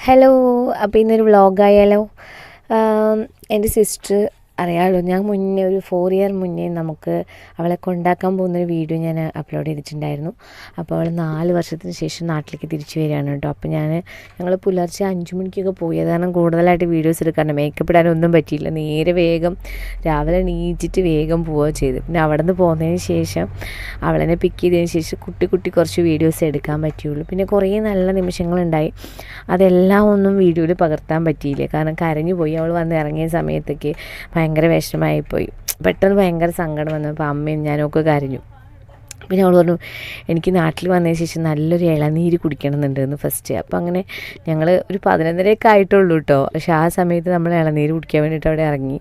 Hello അപ്പോൾ ഇന്നൊരു വ്ളോഗായാലോ എന്റെ സിസ്റ്റർ അറിയാമല്ലോ ഞാൻ മുന്നേ ഒരു ഫോർ ഇയർ മുന്നേ നമുക്ക് അവളെ കൊണ്ടാക്കാൻ പോകുന്നൊരു വീഡിയോ ഞാൻ അപ്ലോഡ് ചെയ്തിട്ടുണ്ടായിരുന്നു. അപ്പോൾ അവൾ നാല് വർഷത്തിന് ശേഷം നാട്ടിലേക്ക് തിരിച്ചു വരികയാണ് കേട്ടോ. അപ്പോൾ ഞാൻ ഞങ്ങൾ പുലർച്ചെ അഞ്ച് മണിക്കൊക്കെ പോയത് കാരണം കൂടുതലായിട്ട് വീഡിയോസ് എടുക്കാറുണ്ട് മേക്കപ്പ് ഇടാനൊന്നും പറ്റിയില്ല. നേരെ വേഗം രാവിലെ എണീറ്റിട്ട് വേഗം പോവുക ചെയ്ത്. പിന്നെ അവിടെ നിന്ന് പോകുന്നതിന് ശേഷം അവളെന്നെ പിക്ക് ചെയ്തതിന് ശേഷം കുട്ടി കുട്ടി കുറച്ച് വീഡിയോസ് എടുക്കാൻ പറ്റിയുള്ളൂ. പിന്നെ കുറേ നല്ല നിമിഷങ്ങളുണ്ടായി. അതെല്ലാം ഒന്നും വീഡിയോയിൽ പകർത്താൻ പറ്റിയില്ല. കാരണം കരഞ്ഞു പോയി. അവൾ വന്ന് ഇറങ്ങിയ സമയത്തൊക്കെ ഭയങ്കര വിഷമമായിപ്പോയി. പെട്ടെന്ന് ഭയങ്കര സങ്കടം വന്നു അപ്പോൾ അമ്മയും ഞാനൊക്കെ കരഞ്ഞു. പിന്നെ അവൾ പറഞ്ഞു എനിക്ക് നാട്ടിൽ വന്നതിന് ശേഷം നല്ലൊരു ഇളനീര് കുടിക്കണമെന്നുണ്ടെന്ന് ഫസ്റ്റ് അപ്പോൾ അങ്ങനെ ഞങ്ങൾ ഒരു പതിനൊന്നരയൊക്കെ ആയിട്ടുള്ളൂ കേട്ടോ പക്ഷേ ആ സമയത്ത് നമ്മൾ ഇളനീര് കുടിക്കാൻ വേണ്ടിയിട്ട് അവിടെ ഇറങ്ങി.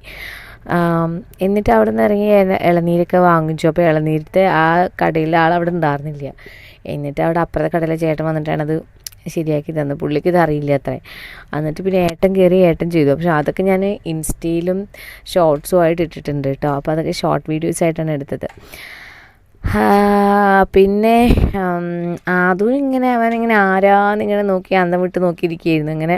എന്നിട്ട് അവിടെ നിന്ന് ഇറങ്ങി ഇളനീരൊക്കെ വാങ്ങിച്ചു. അപ്പോൾ ഇളനീരത്തെ ആ കടയിലെ ആൾ അവിടെ ഉണ്ടായിരുന്നില്ല. എന്നിട്ട് അവിടെ അപ്പുറത്തെ കടയിലെ ചേട്ടൻ വന്നിട്ടാണത് ശരിയാക്കി തന്നു. പുള്ളിക്ക് ഇത് അറിയില്ല അത്രേ. എന്നിട്ട് പിന്നെ ഏട്ടൻ കയറി ഏട്ടൻ ചെയ്തു. പക്ഷെ അതൊക്കെ ഞാൻ ഇൻസ്റ്റയിലും ഷോർട്സും ആയിട്ട് ഇട്ടിട്ടുണ്ട് കേട്ടോ. അപ്പോൾ അതൊക്കെ ഷോർട്ട് വീഡിയോസ് ആയിട്ടാണ് എടുത്തത് പിന്നെ അതും ഇങ്ങനെ അവനിങ്ങനെ ആരാന്നിങ്ങനെ നോക്കി അന്തം വിട്ട് നോക്കിയിരിക്കുകയായിരുന്നു. ഇങ്ങനെ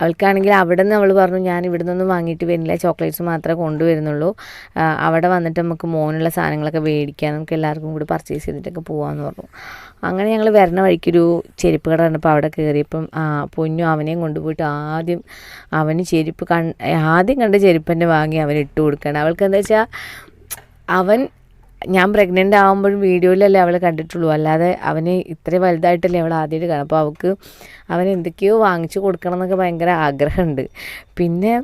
അവൾക്കാണെങ്കിൽ അവിടെ നിന്ന് അവൾ പറഞ്ഞു ഞാൻ ഇവിടെ നിന്നൊന്നും വാങ്ങിയിട്ട് വരുന്നില്ല ചോക്ലേറ്റ്സ് മാത്രമേ കൊണ്ടുവരുന്നുള്ളൂ. അവിടെ വന്നിട്ട് നമുക്ക് മോനുള്ള സാധനങ്ങളൊക്കെ മേടിക്കാം നമുക്ക് എല്ലാവർക്കും കൂടി പർച്ചേസ് ചെയ്തിട്ടൊക്കെ പോകാമെന്ന് പറഞ്ഞു. അങ്ങനെ ഞങ്ങൾ വരണ വഴിക്കൊരു ചെരുപ്പ് കട കണ്ടപ്പോൾ അവിടെ കയറിയപ്പം പൊന്നു അവനെയും കൊണ്ടുപോയിട്ട് ആദ്യം അവന് ചെരുപ്പ് കൺ ആദ്യം കണ്ട ചെരുപ്പ് തന്നെ വാങ്ങി അവൻ ഇട്ട് കൊടുക്കണം. അവൾക്ക് എന്താ വെച്ചാൽ അവൻ ഞാൻ പ്രഗ്നന്റ് ആകുമ്പോഴും വീഡിയോയിലല്ലേ അവൾ കണ്ടിട്ടുള്ളൂ. അല്ലാതെ അവന് ഇത്ര വലുതായിട്ടല്ലേ അവൾ ആദ്യമായിട്ട് കാണും അപ്പോൾ അവൾക്ക് അവൻ എന്തൊക്കെയോ വാങ്ങിച്ചു കൊടുക്കണം എന്നൊക്കെ ഭയങ്കര ആഗ്രഹമുണ്ട്. പിന്നെ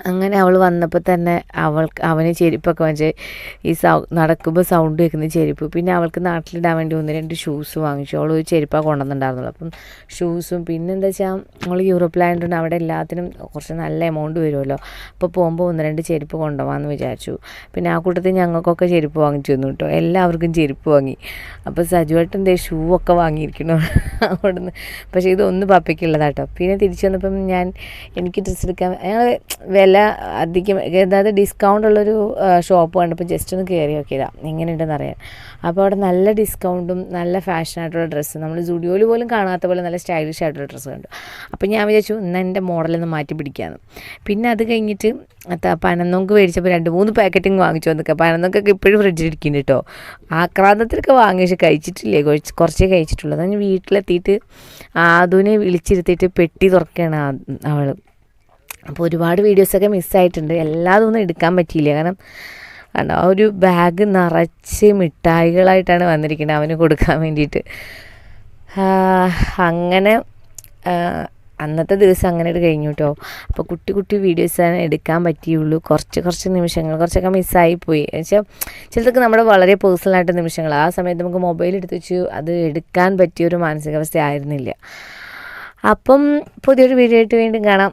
അങ്ങനെ അവൾ വന്നപ്പോൾ തന്നെ അവൾക്ക് അവന് ചെരുപ്പൊക്കെ വെച്ച് ഈ സൗ നടക്കുമ്പോൾ സൗണ്ട് കേൾക്കുന്ന ചെരുപ്പ്. പിന്നെ അവൾക്ക് നാട്ടിലിടാൻ വേണ്ടി ഒന്ന് രണ്ട് ഷൂസ് വാങ്ങിച്ചു. അവൾ ഒരു ചെരുപ്പാണ് കൊണ്ടുവന്നിട്ടുണ്ടായിരുന്നുള്ളൂ. അപ്പം ഷൂസും പിന്നെ എന്താ വെച്ചാൽ നമ്മൾ യൂറോപ്പിലായതുകൊണ്ട് അവിടെ എല്ലാത്തിനും കുറച്ച് നല്ല എമൗണ്ട് വരുമല്ലോ. അപ്പോൾ പോകുമ്പോൾ ഒന്ന് രണ്ട് ചെരുപ്പ് കൊണ്ടുപോകാമെന്ന് വിചാരിച്ചു. പിന്നെ ആ കൂട്ടത്തിൽ ഞങ്ങൾക്കൊക്കെ ചെരുപ്പ് വാങ്ങിച്ചു തന്നു കേട്ടോ. എല്ലാവർക്കും ചെരുപ്പ് വാങ്ങി. അപ്പോൾ സജുവായിട്ട് എന്തേ ഷൂ ഒക്കെ വാങ്ങിയിരിക്കണോ അവിടുന്ന്. പക്ഷേ ഇതൊന്നും പപ്പയ്ക്കുള്ളതാട്ടോ പിന്നെ തിരിച്ചു വന്നപ്പം ഞാൻ എനിക്ക് ഡ്രസ്സ് എടുക്കാൻ ഞങ്ങൾ വില അധികം അതായത് ഡിസ്കൗണ്ട് ഉള്ളൊരു ഷോപ്പ് കണ്ടപ്പോൾ ജസ്റ്റ് ഒന്ന് കയറി നോക്കിയതാണ് എങ്ങനെയുണ്ടെന്ന് അറിയാൻ. അപ്പോൾ അവിടെ നല്ല ഡിസ്കൗണ്ടും നല്ല ഫാഷനായിട്ടുള്ള ഡ്രസ്സ് നമ്മൾ സ്റ്റുഡിയോയിൽ പോലും കാണാത്ത പോലെ നല്ല സ്റ്റൈലിഷ് ആയിട്ടുള്ള ഡ്രസ്സ് കണ്ടു. അപ്പോൾ ഞാൻ വിചാരിച്ചു ഇന്ന് എന്റെ മോഡലൊന്ന് മാറ്റി പിടിക്കാമെന്ന് പിന്നെ അത് കഴിഞ്ഞിട്ട് പനന്നോങ്ക് മേടിച്ചപ്പോൾ രണ്ട് മൂന്ന് പാക്കറ്റിങ് വാങ്ങിച്ചു വന്നിക്കുക പനന്നോക്കൊക്കെ ഇപ്പോഴും ഫ്രിഡ്ജിൽ ഇരിക്കുന്നുണ്ട് കേട്ടോ ആക്രാന്തത്തിലൊക്കെ വാങ്ങി പക്ഷെ കഴിച്ചിട്ടില്ലേ? കുറച്ച് കുറച്ചേ കഴിച്ചിട്ടുള്ളൂ. അതാണ് വീട്ടിലെത്തിയിട്ട് ആദുവിനെ വിളിച്ചിരുത്തിയിട്ട് പെട്ടി തുറക്കുകയാണ് അവൾ അപ്പോൾ ഒരുപാട് വീഡിയോസൊക്കെ മിസ്സായിട്ടുണ്ട്. എല്ലാതും ഒന്നും എടുക്കാൻ പറ്റിയില്ല. കാരണം ആ ഒരു ബാഗ് നിറച്ച് മിഠായികളായിട്ടാണ് വന്നിരിക്കുന്നത് അവന് കൊടുക്കാൻ വേണ്ടിയിട്ട്. അങ്ങനെ അന്നത്തെ ദിവസം അങ്ങനെ കഴിഞ്ഞു കേട്ടോ അപ്പോൾ കുട്ടി കുട്ടി വീഡിയോസ് വീഡിയോസാണ് എടുക്കാൻ പറ്റിയുള്ളൂ. കുറച്ച് കുറച്ച് നിമിഷങ്ങൾ കുറച്ചൊക്കെ മിസ്സായി പോയി. വെച്ചാൽ ചിലതൊക്കെ നമ്മുടെ വളരെ പേഴ്സണലായിട്ട് നിമിഷങ്ങൾ. ആ സമയത്ത് നമുക്ക് മൊബൈൽ എടുത്ത് വെച്ച് അത് എടുക്കാൻ പറ്റിയ ഒരു മാനസികാവസ്ഥ ആയിരുന്നില്ല. അപ്പം പുതിയൊരു വീഡിയോ ആയിട്ട് വീണ്ടും കാണാം.